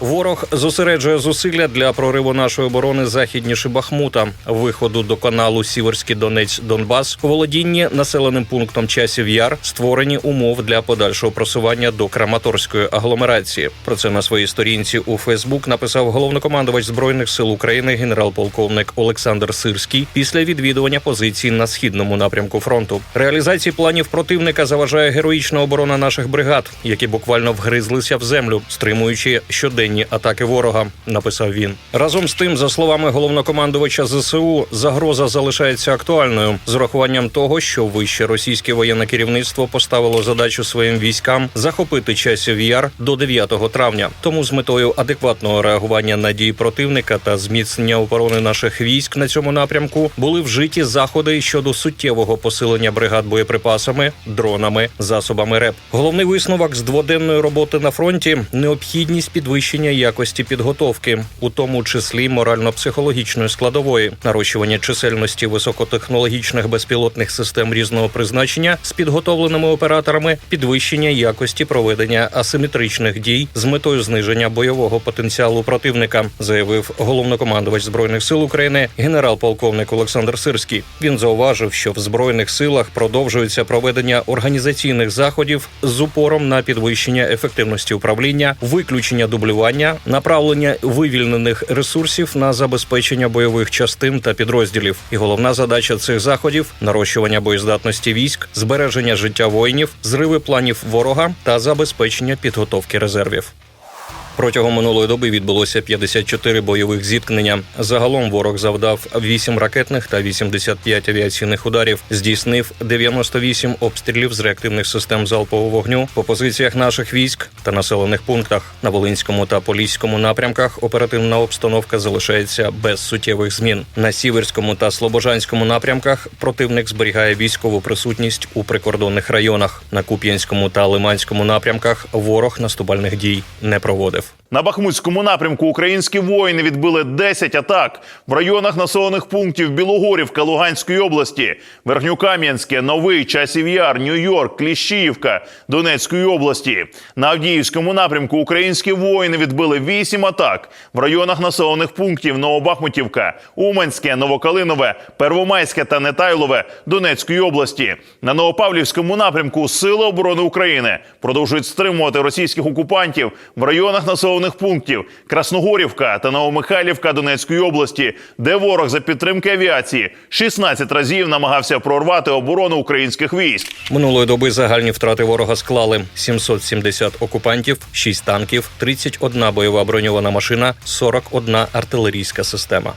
Ворог зосереджує зусилля для прориву нашої оборони західніше Бахмута, виходу до каналу Сіверський Донець Донбас, володінні населеним пунктом часів Яр створені умов для подальшого просування до Краматорської агломерації. Про це на своїй сторінці у Фейсбук написав головнокомандувач збройних сил України генерал-полковник Олександр Сирський після відвідування позицій на східному напрямку фронту. Реалізації планів противника заважає героїчна оборона наших бригад, які буквально вгризлися в землю, стримуючи щоденні атаки ворога. Написав він. Разом з тим, за словами головнокомандувача ЗСУ, загроза залишається актуальною з урахуванням того, що вище російське воєнне керівництво поставило задачу своїм військам захопити часів яр до 9 травня. Тому з метою адекватного реагування на дії противника та зміцнення оборони наших військ на цьому напрямку були вжиті заходи щодо суттєвого посилення бригад боєприпасами, дронами, засобами РЕП. Головний висновок з дводенної роботи на фронті необхідність підвищення якості підготовки, у тому числі морально-психологічної складової, нарощування чисельності високотехнологічних безпілотних систем різного призначення з підготовленими операторами, підвищення якості проведення асиметричних дій з метою зниження бойового потенціалу противника, заявив головнокомандувач збройних сил України генерал-полковник Олександр Сирський. Він зауважив, що в збройних силах продовжується проведення організаційних заходів з упором на підвищення ефективності управління, виключення дублювання, направлення вивільнених ресурсів на забезпечення бойових частин та підрозділів. І головна задача цих заходів нарощування боєздатності військ, збереження життя воїнів, зриви планів ворога та забезпечення підготовки резервів. Протягом минулої доби відбулося 54 бойових зіткнення. Загалом ворог завдав 8 ракетних та 85 авіаційних ударів, здійснив 98 обстрілів з реактивних систем залпового вогню по позиціях наших військ та населених пунктах на Волинському та Поліському напрямках. Оперативна обстановка залишається без суттєвих змін. На Сіверському та Слобожанському напрямках противник зберігає військову присутність у прикордонних районах. На Куп'янському та Лиманському напрямках ворог наступальних дій не проводив. На Бахмутському напрямку українські воїни відбили 10 атак в районах населених пунктів Білогорівка Луганської області, Верхньокам'янське, Новий, Часів Яр, Нью-Йорк, Кліщіївка Донецької області. На Авдіївському напрямку українські воїни відбили 8 атак в районах населених пунктів Новобахмутівка, Уманське, Новокалинове, Первомайське та Нетайлове Донецької області. На Новопавлівському напрямку Сили оборони України продовжують стримувати російських окупантів в районах населених пунктів Красногорівка та Новомихайлівка Донецької області, де ворог за підтримки авіації 16 разів намагався прорвати оборону українських військ. Минулої доби загальні втрати ворога склали 770 окупантів, 6 танків, 31 бойова броньована машина, 41 артилерійська система.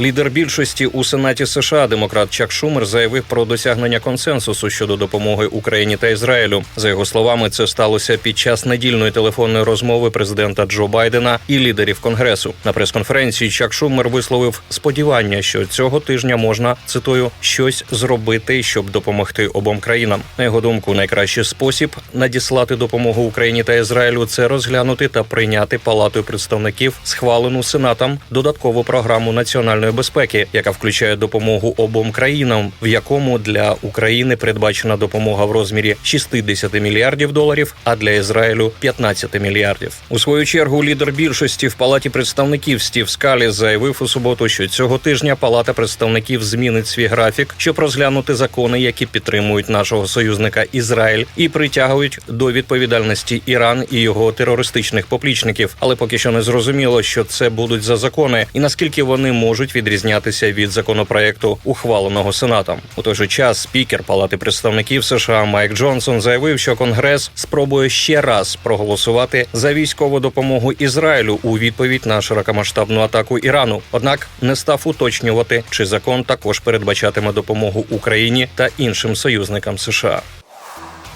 Лідер більшості у Сенаті США, демократ Чак Шумер, заявив про досягнення консенсусу щодо допомоги Україні та Ізраїлю. За його словами, це сталося під час недільної телефонної розмови президента Джо Байдена і лідерів конгресу. На прес-конференції Чак Шумер висловив сподівання, що цього тижня можна цитую щось зробити, щоб допомогти обом країнам. На його думку, найкращий спосіб надіслати допомогу Україні та Ізраїлю це розглянути та прийняти палатою представників схвалену сенатом додаткову програму національної безпеки, яка включає допомогу обом країнам, в якому для України передбачена допомога в розмірі 60 мільярдів доларів, а для Ізраїлю 15 мільярдів. У свою чергу лідер більшості в палаті представників Стів Скалі заявив у суботу, що цього тижня Палата представників змінить свій графік, щоб розглянути закони, які підтримують нашого союзника Ізраїль і притягують до відповідальності Іран і його терористичних поплічників. Але поки що не зрозуміло, що це будуть за закони, і наскільки вони можуть відрізнятися від законопроекту, ухваленого сенатом. У той же час спікер Палати представників США Майк Джонсон заявив, що Конгрес спробує ще раз проголосувати за військову допомогу Ізраїлю у відповідь на широкомасштабну атаку Ірану. Однак не став уточнювати, чи закон також передбачатиме допомогу Україні та іншим союзникам США.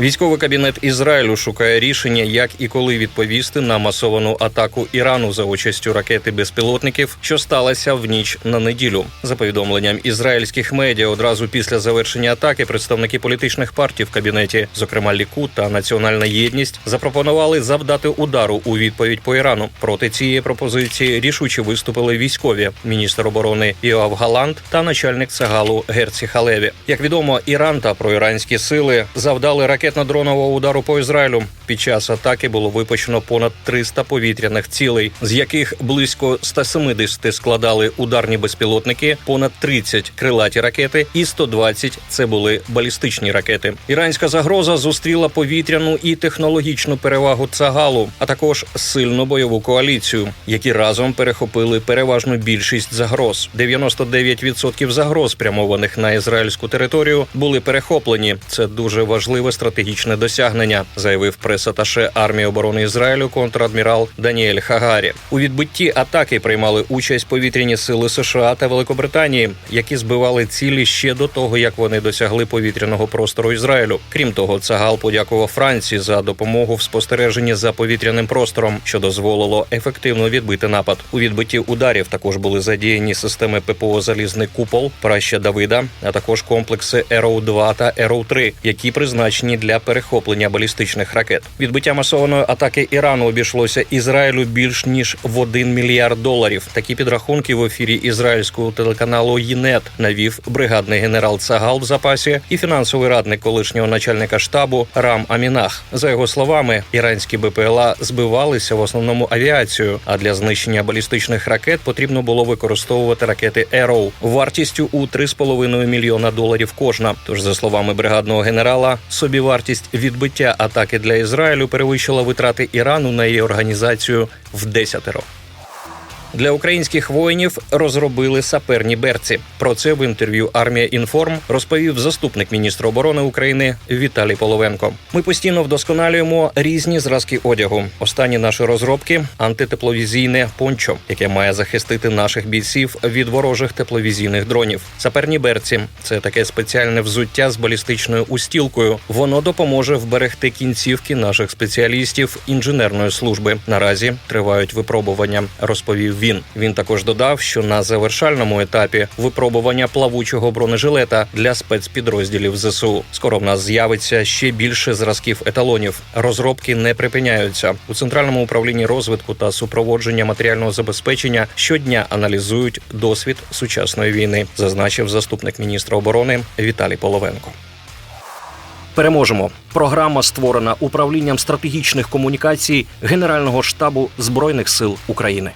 Військовий кабінет Ізраїлю шукає рішення, як і коли відповісти на масовану атаку Ірану за участю ракети безпілотників, що сталася в ніч на неділю. За повідомленням ізраїльських медіа, одразу після завершення атаки представники політичних партій в кабінеті, зокрема Лікут та Національна єдність, запропонували завдати удару у відповідь по Ірану. Проти цієї пропозиції рішуче виступили військові міністр оборони Іоав Галант та начальник Цагалу Герці Халеві. Як відомо, Іран та проіранські сили завдали ракет ракетно-дронового удару по Ізраїлю. Під час атаки було випущено понад 300 повітряних цілей, з яких близько 170 складали ударні безпілотники, понад 30 – крилаті ракети, і 120 – це були балістичні ракети. Іранська загроза зустріла повітряну і технологічну перевагу Цагалу, а також сильну бойову коаліцію, які разом перехопили переважну більшість загроз. 99% загроз, спрямованих на ізраїльську територію, були перехоплені. Це дуже важливе стратегічне досягнення, заявив прес-аташе армії оборони Ізраїлю контрадмірал Даніель Хагарі. У відбитті атаки приймали участь повітряні сили США та Великобританії, які збивали цілі ще до того, як вони досягли повітряного простору Ізраїлю. Крім того, Цагал подякував Франції за допомогу в спостереженні за повітряним простором, що дозволило ефективно відбити напад. У відбитті ударів також були задіяні системи ППО Залізний купол, праща Давида, а також комплекси Arrow 2 та Arrow 3 які призначені для перехоплення балістичних ракет. Відбиття масованої атаки Ірану обійшлося Ізраїлю більш ніж в 1 мільярд доларів. Такі підрахунки в ефірі ізраїльського телеканалу ЄНЕТ навів бригадний генерал Цагал в запасі і фінансовий радник колишнього начальника штабу Рам Амінах. За його словами, іранські БПЛА збивалися в основному авіацію. А для знищення балістичних ракет потрібно було використовувати ракети Arrow вартістю у 3,5 мільйона доларів кожна. Тож, за словами бригадного генерала, собівартість відбиття атаки для Ізраїлю перевищила витрати Ірану на її організацію в десятеро. Для українських воїнів розробили саперні берці. Про це в інтерв'ю Армія Інформ розповів заступник міністра оборони України Віталій Половенко. Ми постійно вдосконалюємо різні зразки одягу. Останні наші розробки антитепловізійне пончо, яке має захистити наших бійців від ворожих тепловізійних дронів. Саперні берці це таке спеціальне взуття з балістичною устілкою. Воно допоможе вберегти кінцівки наших спеціалістів інженерної служби. Наразі тривають випробування. Розповів він. Він також додав, що на завершальному етапі випробування плавучого бронежилета для спецпідрозділів ЗСУ. Скоро в нас з'явиться ще більше зразків еталонів. Розробки не припиняються у центральному управлінні розвитку та супроводження матеріального забезпечення. Щодня аналізують досвід сучасної війни, зазначив заступник міністра оборони Віталій Половенко. Переможемо. Програма створена управлінням стратегічних комунікацій Генерального штабу збройних сил України.